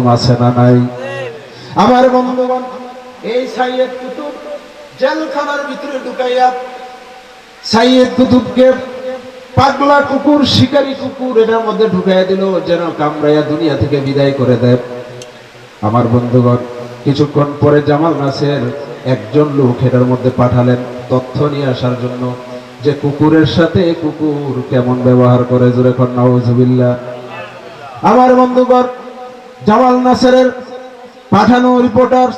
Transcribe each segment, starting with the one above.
এরকম আছে না নাই? আমার বন্ধুগণ, এই সাইয়েদ কুতুব জেলখানার ভিতরে ঢুকাইয়া সাইয়েদ কুতুবকে পাগলা কুকুর, শিকারী কুকুর এটার মধ্যে ঢুকাইয়া দিল, যেন কামড়াইয়া দুনিয়া থেকে বিদায় করে দেয়। আমার বন্ধুগণ, কিছুক্ষণ পরে জামাল নাসের একজন লোক এটার মধ্যে পাঠালেন তথ্য নিয়ে আসার জন্য যে কুকুরের সাথে কুকুর কেমন ব্যবহার করে, জোরে নাউজুবিল্লাহ। আমার বন্ধুগণ জামাল নাসেরের পাঠানো রিপোর্টার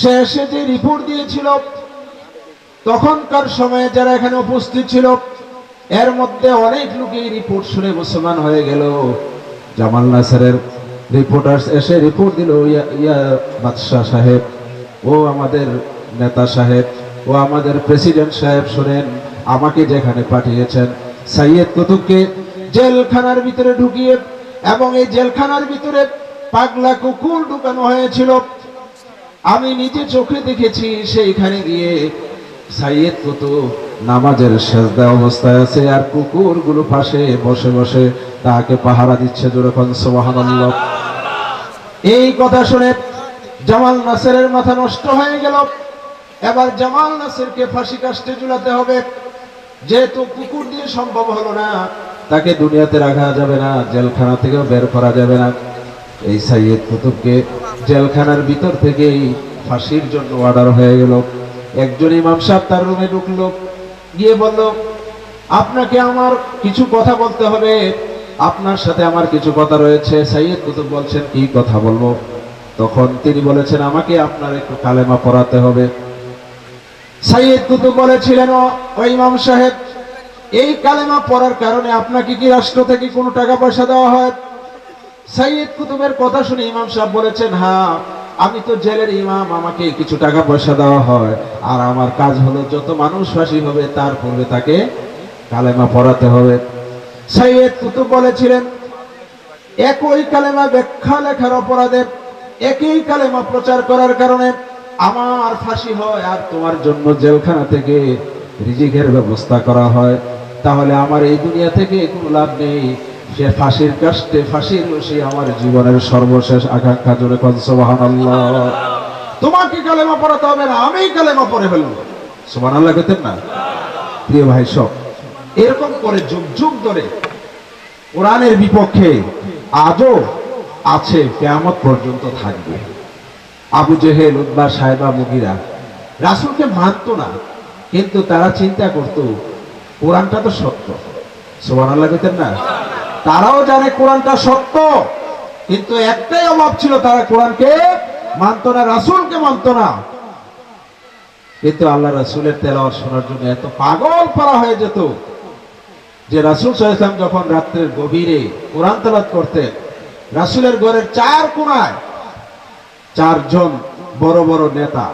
সে এসে যে রিপোর্ট দিয়েছিল। তখনকার সময়ে যারা এখানে উপস্থিত ছিল, এর মধ্যে অনেক লোকই রিপোর্ট শুনে মুসলমান হয়ে গেল। জামাল নাসারের রিপোর্টার্স এসে রিপোর্ট দিল, ইয়া বাদশাহ সাহেব, ও আমাদের নেতা সাহেব, ও আমাদের প্রেসিডেন্ট সাহেব, শোনেন, আমাকে যেখানে পাঠিয়েছেন, সাইয়েদ কুতুবকে জেলখানার ভিতরে ঢুকিয়ে, এবং এই জেলখানার ভিতরে পাগলা কুকুর ঢুকানো হয়েছিল। আমি নিজে চোখে দেখেছি সেইখানে গিয়ে সাইয়েদ কুতুব নামাজের সেজদা অবস্থায় আছে আর কুকুরগুলো পাশে বসে বসে তাকে পাহারা দিচ্ছে যেরকম সুবহানাল্লাহ। এই কথা শুনে জামাল নাসেরের মাথা নষ্ট হয়ে গেল। এবার জামাল নাসেরকে ফাঁসি কাস্টে ঝুলাতে হবে। যেহেতু কুকুর দিয়ে সম্ভব হলো না, তাকে দুনিয়াতে রাখা যাবে না, জেলখানা থেকেও বের করা যাবে না। এই সাইয়েদ কুতুবকে জেলখানার ভিতর থেকেই ফাঁসির জন্য অর্ডার হয়ে গেল। একজন ইমাম সাহেব তার রুমে ঢুকলো, গিয়ে বলল, আপনাকে আমার কিছু কথা বলতে হবে। আপনার সাথে আমার কিছু কথা রয়েছে। সাইয়েদ কুতুব বলছেন, কি কথা বলব? তখন তিনি বলেছেন, আমাকে আপনার একটু কালেমা পড়াতে হবে। সাইয়েদ কুতুব বলেছিলেন, ও ইমাম সাহেব, এই কালেমা পড়ার কারণে আপনাকে কি রাষ্ট্র থেকে কোনো টাকা পয়সা দেওয়া হয়? সাইয়েদ কুতুবের কথা শুনে ইমাম সাহেব বলেছেন হ্যাঁ আমি তো জেলের ইমাম, আমাকে কিছু টাকা পয়সা দেওয়া হয়। আর আমার কাজ হলো যত মানুষ ফাঁসি হবে, তার পূর্বে তাকে কালেমা পড়াতে হবে। সাইয়েদ কুতুব বলেছিলেন, একই কালেমা ব্যাখ্যা লেখার অপরাধে, একই কালেমা প্রচার করার কারণে আমার ফাঁসি হয়, আর তোমার জন্য জেলখানা থেকে রিজিকের ব্যবস্থা করা হয়। তাহলে আমার এই দুনিয়া থেকে কোনো লাভ নেই। সে ফাঁসির কাষ্টে ফাঁসির রশি আমার জীবনের সর্বশেষ আকাঙ্ক্ষা সুবহানাল্লাহ। তোমাকে কালেমা পড়াতে হবে না আমি কালেমা পরে ফেলব। আল্লাহ করতেন না? প্রিয় ভাই সব এরকম করে যুগ যুগ ধরে কোরআনের বিপক্ষে আজও আছে, কেয়ামত পর্যন্ত থাকবে। আবু জেহেল উদ্বা সাহেবা, মুগিরা, রাসুলকে মানত না, কিন্তু তারা চিন্তা করত, কোরআনটা তো সত্য। সোমান আল্লাহ কইতেন না? তারাও জানে কোরআনটা সত্য, কিন্তু একটাই অভাব ছিল তারা কোরআনকে মানত না, রাসুলকে মানত না। কিন্তু আল্লাহ রাসুলের তেলাওয়াত শোনার জন্য এত পাগল পারা হয়ে যেত যে রাসুল সাল্লাম যখন রাত্রের গভীরে কোরআন তেলাওয়াত করতেন, রাসুলের ঘরের চার কোনায় চারজন বড় বড় নেতা,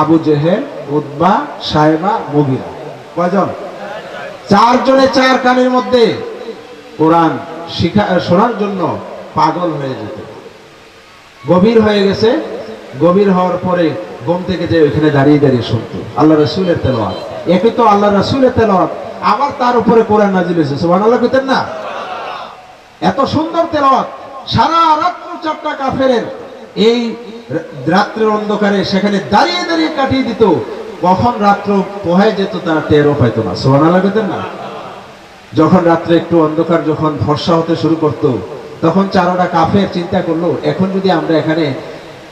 আবু জেহেল উদ্বা সাহেবা মুগিরা। কয়জন? চারজনে চার কানের মধ্যে। কোরআন শিখা, শোনার জন্য পাগল হয়ে যেত। গভীর হয়ে গেছে, গভীর হওয়ার পরে ঘুম থেকে যে ওইখানে দাঁড়িয়ে দাঁড়িয়ে শুনতো। আল্লাহ রসুলের তেলাওয়াত। একে তো আল্লাহ রসুলের তেলাওয়াত, আবার তার উপরে কোরআন নাজিল হয়েছে। সুবহান আল্লাহ কইতেন না? এত সুন্দর তেলাওয়াত, সারা রাত্র চারটা কাফেরের। এই রাত্রের অন্ধকারে সেখানে দাঁড়িয়ে দাঁড়িয়ে কাটিয়ে দিত। কখন রাত্র পোহায় যেত তারা টেরও পাইতো না। সোহানা লাগাতেন না? যখন রাত্রে একটু অন্ধকার যখন ভরসা হতে শুরু করত তখন চারোটা কাফের চিন্তা করল এখন যদি আমরা এখানে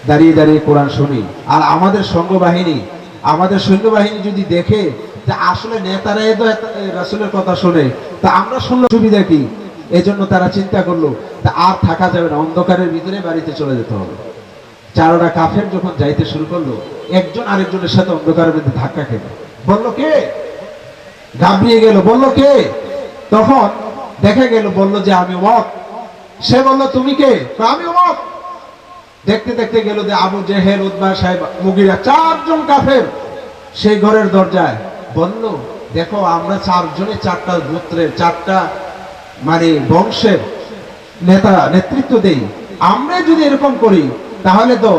দাঁড়িয়ে দাঁড়িয়ে কোরআন শুনি আর আমাদের সঙ্গ বাহিনী আমাদের সৈন্যবাহিনী যদি দেখে যে আসলে নেতারাই তো এ, কথা শুনে তা আমরা শুনলে সুবিধা কি? এই জন্য তারা চিন্তা করল তা আর থাকা যাবে না অন্ধকারের ভিতরে বাড়িতে চলে যেতে হবে। চারোটা কাফের যখন যাইতে শুরু করল একজন আরেকজনের সাথে অন্ধকারের মধ্যে ধাক্কা খেলো। বলল কে? ঘাবড়িয়ে গেল। বলল কে? তখন দেখা গেল, বলল যে, আমি অমক সে বলল, তুমি কে? আমি অমক দেখতে দেখতে গেল যে, আবু জেহেল উদ্বা সাহেব, মুগিরা চারজন কাফের সেই ঘরের দরজায় বলল, দেখো, আমরা চারজনে চারটা গোত্রের চারটা মানে বংশের নেতা, নেতৃত্ব দেই। আমরা যদি এরকম করি, তাহলে তো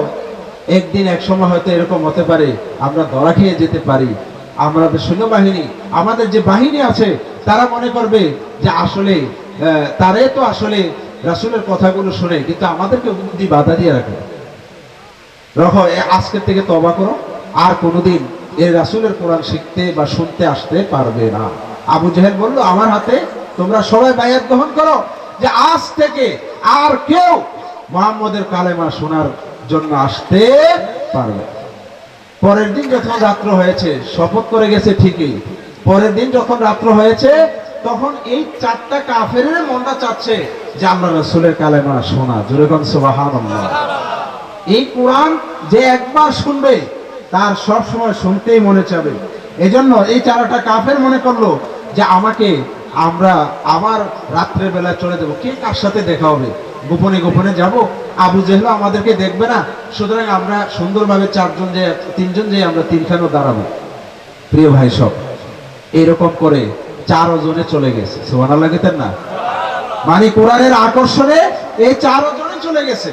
একদিন এক সময় হয়তো এরকম হতে পারে। আমরা ধরা খেয়ে যেতে পারি। আমাদের সৈন্যবাহিনী আমাদের যে বাহিনী আছে তারা মনে করবে যে আসলে তারে তো আসলে রাসূলের কথাগুলো শুনে, কিন্তু আমাদেরকে বুদ্ধি বাধা দিয়ে রাখে। রখো আজকের থেকে তবা করো, আর কোনোদিন এই রাসূলের কোরআন শিখতে বা শুনতে আসতে পারবে না। আবু জেহেল বলল, আমার হাতে তোমরা সবাই বায়াত গ্রহণ করো যে আজ থেকে আর কেউ মোহাম্মদের কালেমা শোনার জন্য আসতে পারবে পরের দিন যখন রাত্র হয়েছে, শপথ করে গেছে ঠিকই পরের দিন যখন রাত্র হয়েছে, তখন এই চারটা কাফের মনটা চাচ্ছে যে আমরা রসুলের কালেমা শোনা। জোরে কন সুবহানাল্লাহ। এই কোরআন যে একবার শুনবে, তার সব সময় শুনতেই মনে চাবে। এজন্য এই চারাটা কাফের মনে করল যে আমাকে আমরা আবার রাত্রে বেলা চলে যাব। কে কার সাথে দেখা হবে? গোপনে গোপনে যাব? আবু জেহল আমাদেরকে দেখবে না? সুতরাং আমরা সুন্দরভাবে চারজন যে, তিনজন যে আমরা তিনখানেও দাঁড়াবো। প্রিয় ভাই সব এরকম করে চারো জনে চলে গেছে। সোহানা লাগেতেন না? মানে কোরআনের আকর্ষণে এই চারো জনে চলে গেছে।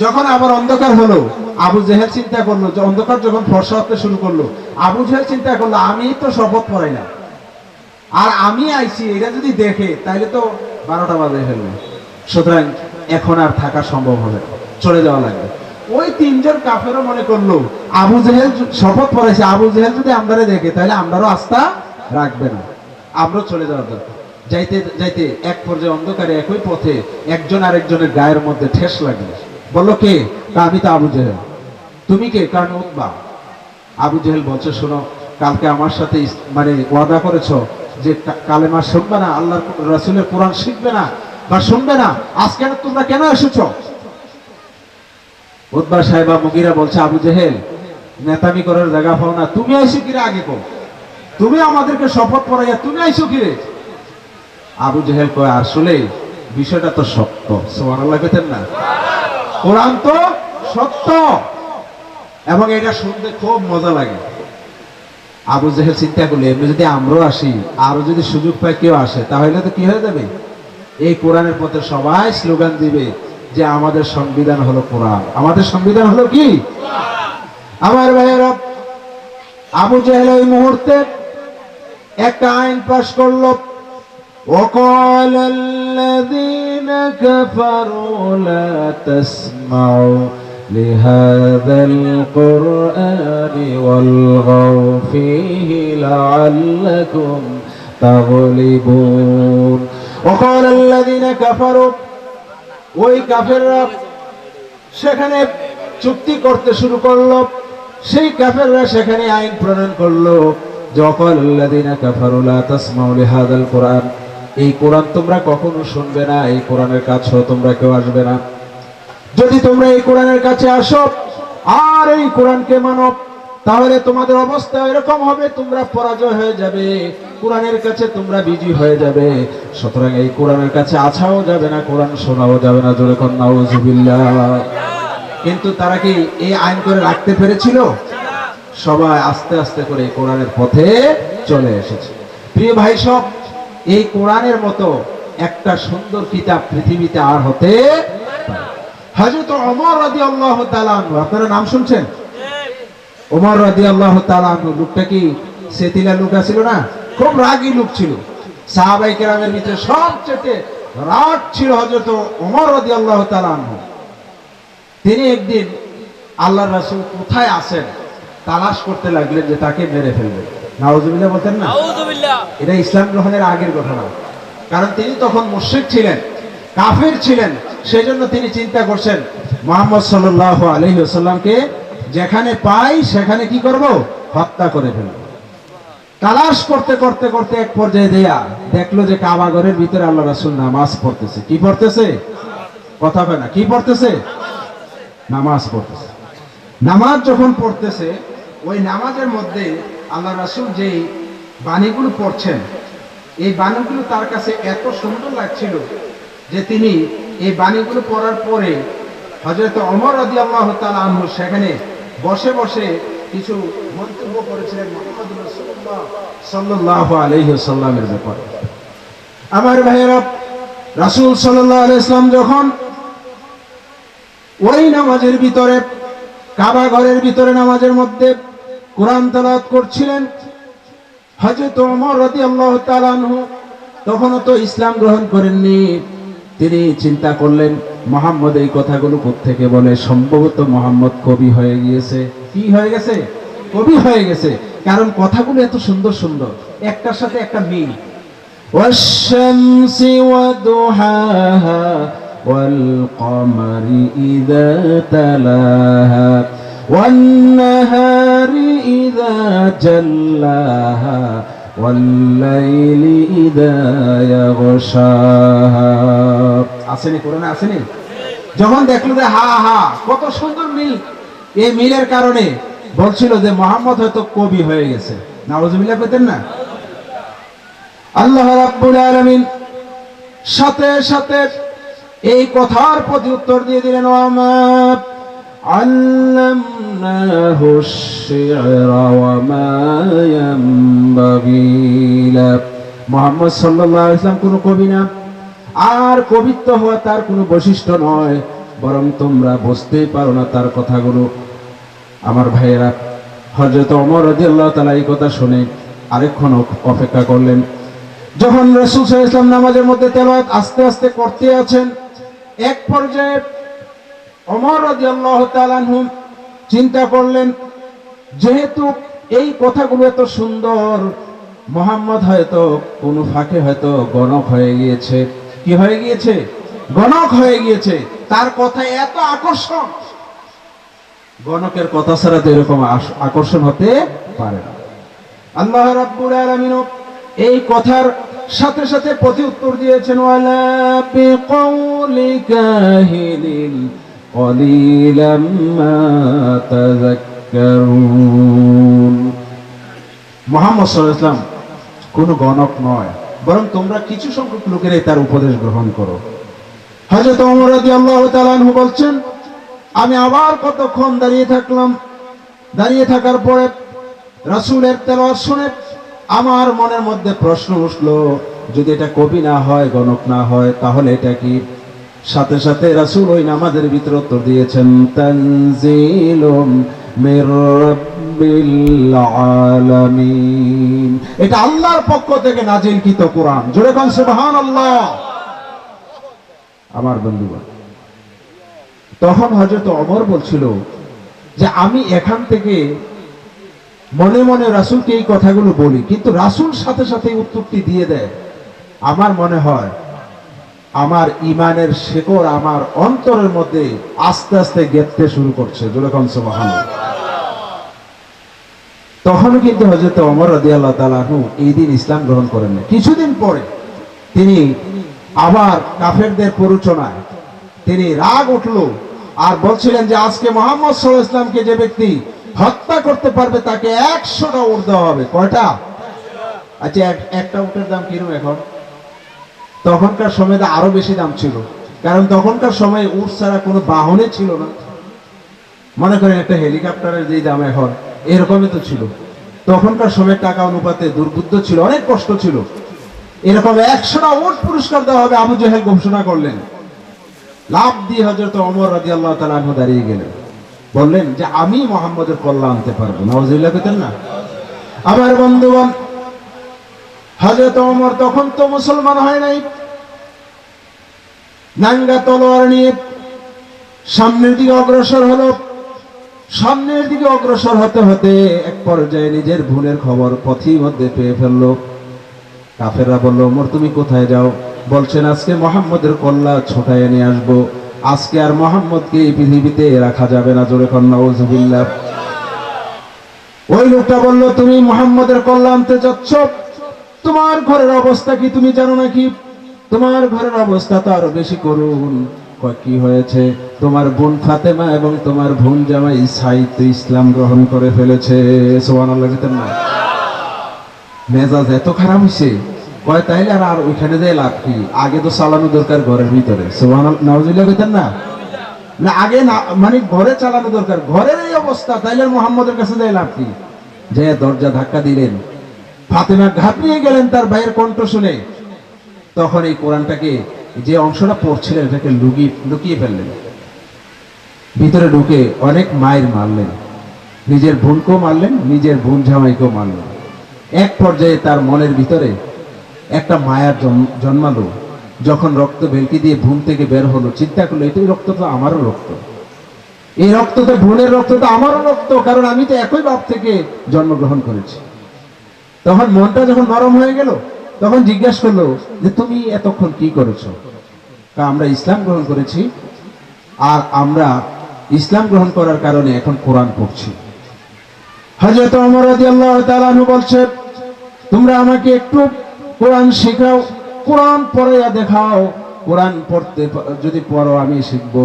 যখন আবার অন্ধকার হলো, আবু জেহেল চিন্তা করল, যে অন্ধকার যখন ফর্সা হতে শুরু করল, আবু জেহেল চিন্তা করল, আমি তো শপথ পড়াই না। আর আমি আইছি, এটা যদি দেখে তাহলে তো বারোটা বাজে ফেলবে। সুতরাং এখন আর থাকা সম্ভব হবে চলে যাওয়া লাগবে। ওই তিনজন কাফেরও মনে করল, আবু জেহেল শপথ পড়াইছে, আবু জেহেল যদি আমরারে দেখে, তাহলে আমরারও আস্থা রাখবে না। আমরাও চলে যাওয়ার দরকার। যাইতে যাইতে এক পর্যায়ে অন্ধকারে একই পথে একজন আরেকজনের গায়ের মধ্যে ঠেস লাগল। বলল, কে? আমি তো আবু জেহেল। তুমি কে? কারণ উৎবা আবু জেহেল বলছে, শোনো, কালকে আমার সাথে মানে ওয়াদা করেছ যে কা- কালেমা শুনবে না আল্লাহ রাসূলের কোরআন শিখবে না বা শুনবে না। আজকে তোমরা কেন এসেছ? উদ্বা সাহেবা মুগিরা বলছে, আবু জেহেল, নেতামি করার জায়গা পাও না। তুমি আইসো কিরে আগে কো তুমি আমাদেরকে শপথ পড়াইয়া তুমি আইসো কিরে? আবু জেহেল কয়, আসলে বিষয়টা তো সত্য। সুবহানাল্লাহ কইতেন না? কোরআন তো সত্য। এবং এটা শুনতে খুব মজা লাগে। আবু জেহেল চিন্তা করলে, এমনি যদি আমরাও আসি, আরও যদি সুযোগ পায় কেউ আসে, তাহলে তো কি হয়ে যাবে? এই কোরআনের পথে সবাই স্লোগান দিবে। যে আমাদের সংবিধান হলো কোরআন আমাদের সংবিধান হলো কি আমার ভাইয়েরা আবু জেহেল ওই মুহূর্তে একটা আইন পাশ করলো وقال الذين كفروا لا تسمعوا لهذا القرآن والغوا فيه لعلكم تغلبون وقال الذين كفروا ওই কাফেররা সেখানে চুক্তি করতে শুরু করল। সেই কাফেররা সেখানে আইন প্রণয়ন করল কোরআন। এই তোমরা কখনো শুনবে না, এই তোমরা কেউ আসবে না। যদি তোমরা এই কোরআনের কাছে আসো, আর এই কোরআনকে মানো তাহলে তোমাদের অবস্থা এরকম হবে, তোমরা পরাজয় হয়ে যাবে, কোরআনের কাছে তোমরা বিজয়ী হয়ে যাবে। সুতরাং এই কোরআনের কাছে আছাও যাবে না, কোরআন শোনাও যাবে না, জোরে কিন্তু তারা কি এই আইন করে রাখতে পেরেছিল? সবাই আস্তে আস্তে করে কোরআনের পথে চলে এসেছে। প্রিয় ভাই সব, এই কোরআনের মতো একটা সুন্দর কিতাব পৃথিবীতে আর হতে ওমর রাদিয়াল্লাহু তাআলা আনহু, আপনারা নাম শুনছেন? ওমর তাআলা আনহু লোকটা কি সেতিলা লোক ছিল না? খুব রাগী লোক ছিল। সাহাবাই কেরামের ভিতরে সবচেয়ে রাগ ছিল হযরত ওমর আনহু। তিনি একদিন আল্লাহ রাসূল কোথায় আছেন তালাশ করতে লাগলেন যে তাকে মেরে ফেলবে। নাউজুবিল্লাহ বলতেন না? এটা ইসলাম গ্রহণের আগের ঘটনা। কারণ তিনি তখন মুশরিক ছিলেন কাফির ছিলেন সেই জন্য তিনি চিন্তা করছেন মোহাম্মদ সাল্লাহ আলহি আসাল্লামকে যেখানে পাই সেখানে কি করব? হত্যা করে ফেলব। তালাশ করতে করতে করতে এক পর্যায়ে দেয়া দেখল যে কাবাগরের ভিতরে আল্লাহ রাসুল নামাজ পড়তেছে। কি পড়তেছে? কথা না, কি পড়তেছে? নামাজ পড়তেছে। নামাজ যখন পড়তেছে, ওই নামাজের মধ্যে আল্লাহ রাসূল যেই বাণীগুলো পড়ছেন, এই বাণীগুলো তার কাছে এত সুন্দর লাগছিল যে তিনি এই বাণীগুলো পড়ার পরে হজরত অমর রদি আল্লাহ আনহু সেখানে বসে বসে কিছু মন্তব্য করেছিলেন মোহাম্মদ রাসূলুল্লাহ সাল্লাল্লাহু আলাইহি ব্যাপারে। আমার ভাইয়েরা, রাসূল সাল্লাল্লাহু আলাইহি সাল্লাম যখন ওই নামাজের ভিতরে, কাবা ঘরের ভিতরে নামাজের মধ্যে কোরআন তালাত করছিলেন, হযরত ওমর রাদিয়াল্লাহু তাআলা আনহু তখনও তো ইসলাম গ্রহণ করেননি। তিনি চিন্তা করলেন মোহাম্মদ এই কথাগুলো থেকে বলে সম্ভবত মোহাম্মদ কবি হয়ে গিয়েছে কি হয়ে গেছে কবি হয়ে গেছে কারণ কথাগুলো এত সুন্দর সুন্দর একটার সাথে একটা মিল والشمس وضحاها والقمر إذا تلاها والنهار إذا جلاها والليل إذا يغشاها আসেনি কোরআনে আসেনি যখন দেখলো যে হা হা কত সুন্দর মিল এই মিলের কারণে বলছিল যে মোহাম্মদ হয়তো কবি হয়ে গেছে নাওজুবিল্লাহ পেতেন না আল্লাহ রাব্বুল আলামিন সাথে সাথে এই কথার প্রতি উত্তর দিয়ে দিলেন ওয়ামা আল্লামনাহু আশ-শি'রা ওয়ামা ইয়ানবাগি লা মুহাম্মদ সাল্লাল্লাহু ওয়াসাল্লাম কোনো কবি না। আর কবিত্ব হওয়া তার কোনো বৈশিষ্ট্য নয়, বরং তোমরা বুঝতেই পারো না তার কথাগুলো। আমার ভাইয়েরা হজরত অমর রাদিয়াল্লাহু তাআলা এই কথা শুনে আরেকক্ষণ অপ- অপেক্ষা করলেন। যখন রসুল ইসলাম নামাজের মধ্যে তেলাওয়াত আস্তে আস্তে করতে আছেন, এক পর্যায়ে অমর আনহু চিন্তা করলেন, যেহেতু এই কথাগুলো এত সুন্দর, মোহাম্মদ হয়তো কোনো ফাঁকে হয়তো গণক হয়ে গিয়েছে। কি হয়ে গিয়েছে? গণক হয়ে গিয়েছে। তার কথা এত আকর্ষণ। গণকের কথা ছাড়া তো এরকম আকর্ষণ হতে পারে না। আল্লাহ রাব্বুল আলামিন এই কথার সাথে সাথে প্রতি উত্তর দিয়েছেন, ওয়ালা বিকাউলি কাহিনিন কলিলাম মা তাযাক্কারুন মুহাম্মদ সাল্লাল্লাহু কোনো গণক নয়, বরং তোমরা কিছু সংখ্যক লোকেরাই তার উপদেশ গ্রহণ করো। হযরত ওমর রাদিয়াল্লাহু তাআলা আনহু বলছেন, আমি আবার কতক্ষণ দাঁড়িয়ে থাকলাম? দাঁড়িয়ে থাকার পরে রাসূলের তেলাওয়াত শুনে আমার মনের মধ্যে প্রশ্ন উঠল, যদি এটা কবি না হয়, গণক না হয়, তাহলে এটা কি? সাথে সাথে রাসূল ওই নামাজের ভিতরে উত্তর দিয়েছেন, তানজিলুম মির রাব্বিল আলামিন। এটা আল্লাহর পক্ষ থেকে নাজিলকৃত কোরআন। জোরে কোন সুবহানাল্লাহ। আমার বন্ধুগণ, তখন হযরত অমর বলছিল যে, আমি এখান থেকে মনে মনে রাসূলকে এই কথাগুলো বলি, কিন্তু রাসূল সাথে সাথে উত্তরটি দিয়ে দেয়। আমার মনে হয় আমার ইমানের শেকড় আমার অন্তরের মধ্যে আস্তে আস্তে গেঁথতে শুরু করছে। তখনও কিন্তু হজরত অমর রাদিয়াল্লাহু তাআলা আনহু এই দিন ইসলাম গ্রহণ করেন কিছুদিন পরে তিনি আবার কাফেরদের প্ররোচনায় তিনি রাগ উঠল আর বলছিলেন যে, আজকে মোহাম্মদ আলাইহি ইসলামকে যে ব্যক্তি হত্যা করতে পারবে, তাকে একশোটা উঠ দেওয়া হবে। কয়টা? আচ্ছা এক- একটা উটের দাম কিরম এখন? তখনকার সময় আরও বেশি দাম ছিল। কারণ তখনকার সময় উট ছাড়া কোনো বাহনে ছিল না। মনে করেন একটা হেলিকপ্টারের যে দাম এখন, এরকমই তো ছিল। তখনকার সময় টাকা অনুপাতে দুর্বুদ্ধ ছিল, অনেক কষ্ট ছিল। এরকম একশোটা ওট পুরস্কার দেওয়া হবে আবু জেহেল ঘোষণা করলেন। লাভ দিয়ে হজরত অমর রাজি আল্লাহ তালা দাঁড়িয়ে গেলেন। বললেন যে, আমি মোহাম্মদের কল্যাণ আনতে পারব পেতেন না। আমার বন্ধুগণ হজরত অমর তখন তো মুসলমান হয় নাই। নাঙ্গা তলোয়ার নিয়ে সামনের দিকে অগ্রসর হলো। সামনের দিকে অগ্রসর হতে হতে এক পর্যায়ে নিজের ভুলের খবর পথই মধ্যে পেয়ে ফেলল। কাফেররা বলল, ওমর, তুমি কোথায় যাও? বলছেন, আজকে মোহাম্মদের কল্লা ছোটায় নিয়ে আসব। আজকে আর মোহাম্মদকে এই পৃথিবীতে রাখা যাবে না, জোরে কন্যা ওজুবিল্লাহ ওই লোকটা বলল, তুমি মোহাম্মদের কল্লা আনতে যাচ্ছ? তোমার ঘরের অবস্থা কি তুমি জানো নাকি? তোমার ঘরের অবস্থা তো আরও বেশি করুন। কি হয়েছে? তোমার বোন ফাতেমা এবং তোমার বোন জামাই সাহিত্য ইসলাম গ্রহণ করে ফেলেছে। মেজাজ এত খারাপ হয়েছে কয়, তাইলে আর আর ওইখানে যাই লাভ কি? আগে তো চালানো দরকার ঘরের ভিতরে। সোহান কইতেন না। না, আগে না মানে ঘরে চালানো দরকার। ঘরের এই অবস্থা, তাইলে মোহাম্মদের কাছে যাই লাভ কি? যে দরজা ধাক্কা দিলেন। ফাতেমা ঘাবড়িয়ে গেলেন তার ভাইয়ের কণ্ঠ শুনে। তখন এই কোরআনটাকে, যে অংশটা পড়ছিলেন, এটাকে লুকিয়ে লুকিয়ে ফেললেন। ভিতরে ঢুকে অনেক মায়ের মারলেন। নিজের বোনকেও মারলেন, নিজের বোন জামাইকেও মারলেন। এক পর্যায়ে তার মনের ভিতরে একটা মায়ার জন্মালো। যখন রক্ত বেলকি দিয়ে ভূম থেকে বের হলো, চিন্তা করল এটাই রক্ত তো আমারও রক্ত। এই রক্ত তো বোনের রক্ত তো আমারও রক্ত, কারণ আমি তো একই বাপ থেকে জন্মগ্রহণ করেছি। তখন মনটা যখন নরম হয়ে গেল, তখন জিজ্ঞাসা করল যে, তুমি এতক্ষণ কি করেছ? আমরা ইসলাম গ্রহণ করেছি, আর আমরা ইসলাম গ্রহণ করার কারণে এখন কোরআন পড়ছি। ওমর রাদিয়াল্লাহু তাআলা বলছে, তোমরা আমাকে একটু কোরআন শেখাও, কোরআন পড়াইয়া দেখাও। কোরআন পড়তে, যদি পড়ো, আমি শিখব।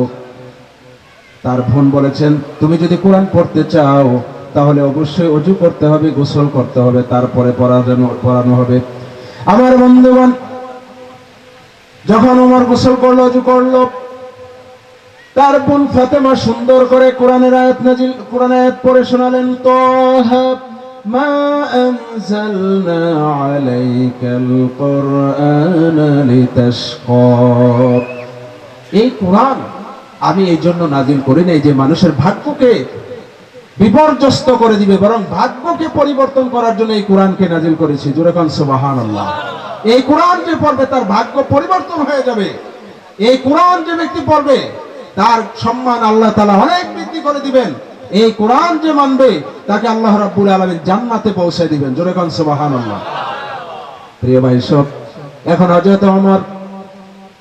তার বোন বলেছেন, তুমি যদি কোরআন পড়তে চাও তাহলে অবশ্যই অজু করতে হবে, গোসল করতে হবে, তারপরে পড়ানো পড়ানো হবে। আমার বন্ধুগণ, যখন ওমর গোসল করল, অজু করল, তার বোন ফাতেমা সুন্দর করে কোরআনের আয়াত নাজিল কোরআন আয়াত পড়ে শোনালেন তো এই কোরআন আমি এই জন্য নাজিল করি নাই যে মানুষের ভাগ্যকে বিপর্যস্ত করে দিবে, বরং ভাগ্যকে পরিবর্তন করার জন্য এই কোরআনকে নাজিল করেছি। সুবহানাল্লাহ। এই কোরআন যে পড়বে, তার ভাগ্য পরিবর্তন হয়ে যাবে। এই কোরআন যে ব্যক্তি পড়বে, তার সম্মান আল্লাহ তালা অনেক বৃদ্ধি করে দিবেন। এই কোরআন যে মানবে, তাকে আল্লাহ রাব্বুল আলামিন জান্নাতে পৌঁছে দিবেন। জোরে কান, সুবহানাল্লাহ। প্রিয় ভাই, সব, এখন হযরত আমার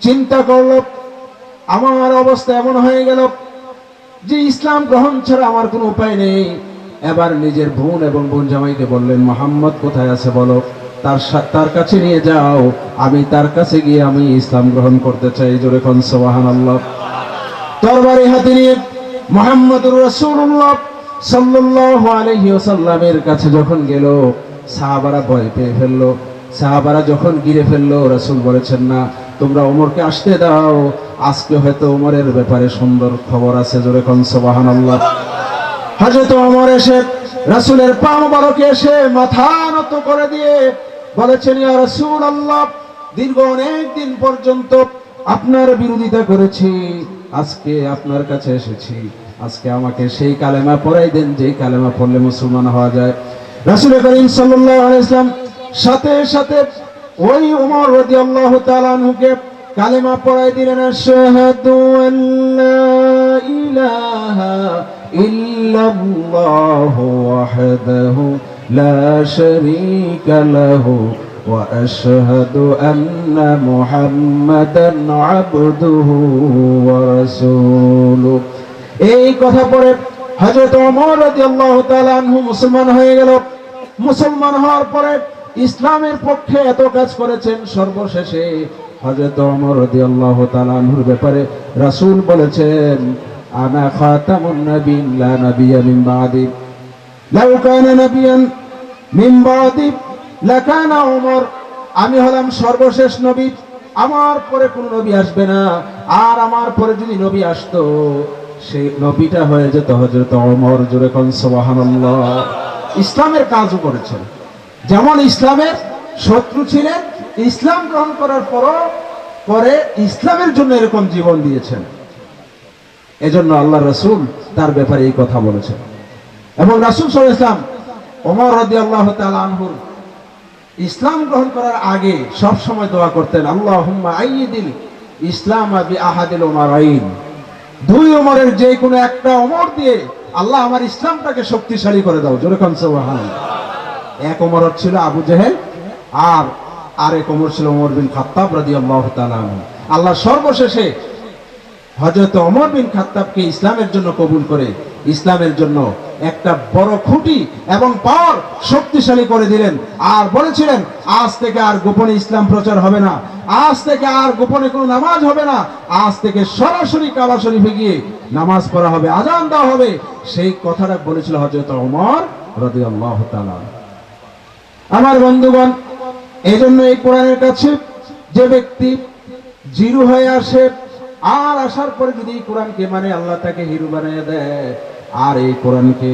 চিন্তা করল, আমার অবস্থা এমন হয়ে গেল যে ইসলাম গ্রহণ ছাড়া আমার কোনো উপায় নেই। এবার নিজের বোন এবং বোন জামাইকে বললেন, মোহাম্মদ, কোথায় আছে বলো? তার তার কাছে নিয়ে যাও। আমি তার কাছে গিয়ে আমি ইসলাম গ্রহণ করতে চাই। জোরে খন সোহান আল্লাহ তরবারি হাতে নিয়ে মোহাম্মদুর রাসূলুল্লাহ সাল্লাল্লাহু আলাইহি ওয়াসাল্লামের কাছে যখন গেল, সাহাবারা ভয় পেয়ে ফেলল। সাহাবারা যখন গিরে ফেলল, রাসূল বলেছেন, না তোমরা ওমরকে আসতে দাও। আজকে হয়তো ওমরের ব্যাপারে সুন্দর খবর আছে, জোরে কোন সুবহানাল্লাহ। হযরত ওমর এসে রাসূলের পা মোবারকে এসে মাথা নত করে দিয়ে বলেছেন, ইয়া রাসূলুল্লাহ, দীর্ঘ অনেক দিন পর্যন্ত আপনার বিরোধিতা করেছি। আজকে আপনার কাছে এসেছি। আজকে আমাকে সেই কালেমা পড়াই দেন, যেই কালেমা পড়লে মুসলমান হওয়া যায়। রাসূল করিম সাল্লাল্লাহু আলাইহি ওয়াসাল্লাম সাথে সাথে ওই ওমর রাদিয়াল্লাহু তাআলা আনহুকে কালেমা পড়াই দিলেন আশহাদু আল্লা ইলাহা ইল্লাল্লাহু ওয়াহদাহু লা শারীকা লাহু وأشهد أن محمدا عبده ورسوله এই কথা পরে হযরত ওমর রাদিয়াল্লাহু তাআলা আনহু মুসলমান হয়ে গেল মুসলমান হওয়ার পরে ইসলামের পক্ষে এত কাজ করেছেন সর্বশেষে হযরত ওমর রাদিয়াল্লাহু তাআলা আনহুর ব্যাপারে রাসূল বলেছেন, আনা খাতামুন লা মিন বাদি। লাউ কানা নাবিয়ান মিন বাদি, লাকানা ওমর। আমি হলাম সর্বশেষ নবী, আমার পরে কোন নবী আসবে না, আর আমার পরে যদি নবী আসতো, সেই নবীটা হয়ে যেত হযরত ওমর, জোরে কোন সুবহানাল্লাহ। ইসলামের কাজও করেছেন। যেমন ইসলামের শত্রু ছিলেন, ইসলাম গ্রহণ করার পরও পরে ইসলামের জন্য এরকম জীবন দিয়েছেন। এজন্য আল্লাহ রসুল তার ব্যাপারে এই কথা বলেছেন। এবং রাসুল সাল ইসলাম ওমর রাদি আল্লাহ আনহুর ইসলাম গ্রহণ করার আগে সব সময় দোয়া করতেন আল্লাহ হুম্মা আইয়িদিল ইসলাম আবি আহাদিল ওমর আইন দুই ওমরের যে কোনো একটা ওমর দিয়ে আল্লাহ আমার ইসলামটাকে শক্তিশালী করে দাও। জোরে খান এক ওমর ছিল আবু জেহেল, আর আরেক ওমর ছিল ওমর বিন খাত্তাব তাআলা আনহু। আল্লাহ সর্বশেষে হযরত ওমর বিন খাত্তাবকে ইসলামের জন্য কবুল করে, ইসলামের জন্য একটা বড় খুঁটি এবং পাওয়ার শক্তিশালী করে দিলেন। আর বলেছিলেন, আজ থেকে আর গোপনে ইসলাম প্রচার হবে না। আজ থেকে আর গোপনে কোনো নামাজ হবে না। আজ থেকে সরাসরি কাবা শরীফে গিয়ে নামাজ পড়া হবে, আজান দেওয়া হবে। সেই কথাটা বলেছিল হযরত ওমর রাদিয়াল্লাহু তাআলা আমার বন্ধুগণ এই জন্য এই কোরআনের কাছে যে ব্যক্তি জিরু হয়ে আসে, আর আসার পরে যদি এই কোরআনকে মানে আল্লাহ তাকে হিরু বানিয়ে দেয়, আর এই কোরআনকে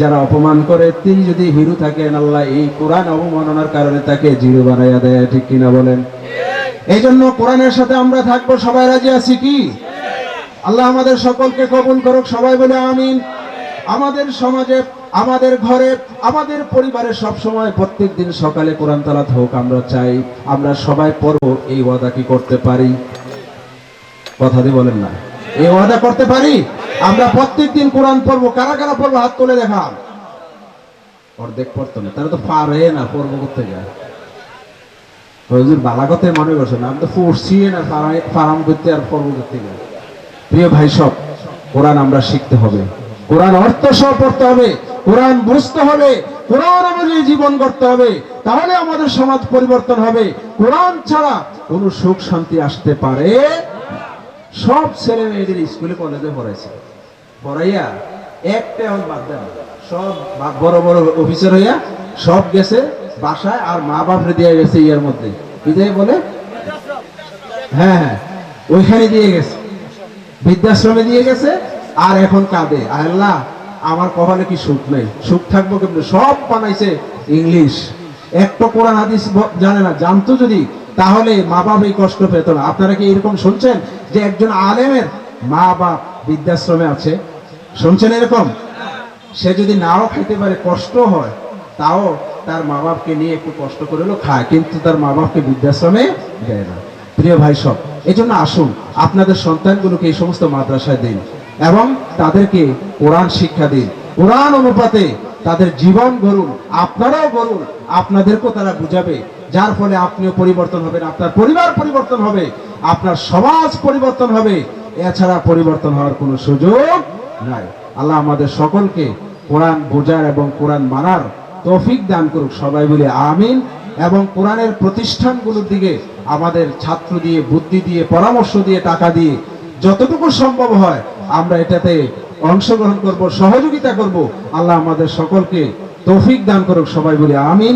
যারা অপমান করে, তিনি যদি হিরু থাকেন, আল্লাহ এই কোরআন অবমাননার কারণে তাকে জিরু বানাইয়া দেয়, ঠিক কিনা বলেন? এই জন্য কোরআনের সাথে আমরা থাকব, সবাই রাজি আছি কি? আল্লাহ আমাদের সকলকে কবুল করুক, সবাই বলে আমিন। আমাদের সমাজে আমাদের ঘরে, আমাদের পরিবারে সব সময় প্রত্যেক দিন সকালে কোরআন তালাত হোক আমরা চাই, আমরা সবাই পড়ব, এই ওয়াদা কি করতে পারি? কথা দিয়ে বলেন না। এই ওয়াদা করতে পারি? আমরা প্রত্যেক দিন কোরআন পড়ব, কারা কারা পড়ব হাত তুলে দেখা অর্ধেক পড়তো না, তারা তো পারে না, পড়ব করতে যায় হুজুর বালাগতে মনে করছে না আমি তো না ফারাম করতে আর পড়ব করতে যায় প্রিয় ভাই সব, কোরআন আমরা শিখতে হবে। কোরআন অর্থ সহ পড়তে হবে। কোরআন বুঝতে হবে, কোরআন অনুযায়ী জীবন করতে হবে, তাহলে আমাদের সমাজ পরিবর্তন হবে। কোরআন ছাড়া কোনো সুখ শান্তি আসতে পারে সব ছেলে মেয়েদের স্কুলে, কলেজে পড়াইছে। পড়াইয়া একটা এখন বাদ দেন। সব বড় বড় অফিসার হইয়া সব গেছে বাসায় আর মা বাপরে দিয়ে গেছে ইয়ার মধ্যে। বিদায় বলে? হ্যাঁ হ্যাঁ ওইখানে দিয়ে গেছে। বৃদ্ধাশ্রমে দিয়ে গেছে আর এখন কাঁদে। আল্লাহ আমার কপালে কি সুখ নেই? সুখ থাকব কেমন? সব বানাইছে ইংলিশ। একটা কোরআন হাদিস জানে না, জানতো যদি, তাহলে মা বাপ এই কষ্ট পেত না। আপনারা কি এরকম শুনছেন যে একজন আলেমের মা বাপ বৃদ্ধাশ্রমে আছে? শুনছেন এরকম? সে যদি নাও খেতে পারে, কষ্ট হয়, তাও তার মা বাপকে নিয়ে একটু কষ্ট করে হলেও খায়, কিন্তু তার মা বাপকে বৃদ্ধাশ্রমে দেয় না। প্রিয় ভাই সব এই জন্য আসুন, আপনাদের সন্তানগুলোকে এই সমস্ত মাদ্রাসায় দিন। এবং তাদেরকে কোরআন শিক্ষা দিন। কোরআন অনুপাতে তাদের জীবন গড়ুন, আপনারাও গড়ুন, আপনাদেরকেও তারা বুঝাবে। যার ফলে আপনিও পরিবর্তন হবেন, আপনার পরিবার পরিবর্তন হবে, আপনার সমাজ পরিবর্তন হবে। এছাড়া পরিবর্তন হওয়ার কোনো সুযোগ নাই। আল্লাহ আমাদের সকলকে কোরআন বোঝার এবং কোরআন মানার তৌফিক দান করুক, সবাই বলে আমিন। এবং কোরআনের প্রতিষ্ঠানগুলোর দিকে আমাদের ছাত্র দিয়ে, বুদ্ধি দিয়ে, পরামর্শ দিয়ে, টাকা দিয়ে যতটুকু সম্ভব হয় আমরা এটাতে অংশগ্রহণ করব, সহযোগিতা করব। আল্লাহ আমাদের সকলকে তৌফিক দান করুক, সবাই বলি আমিন।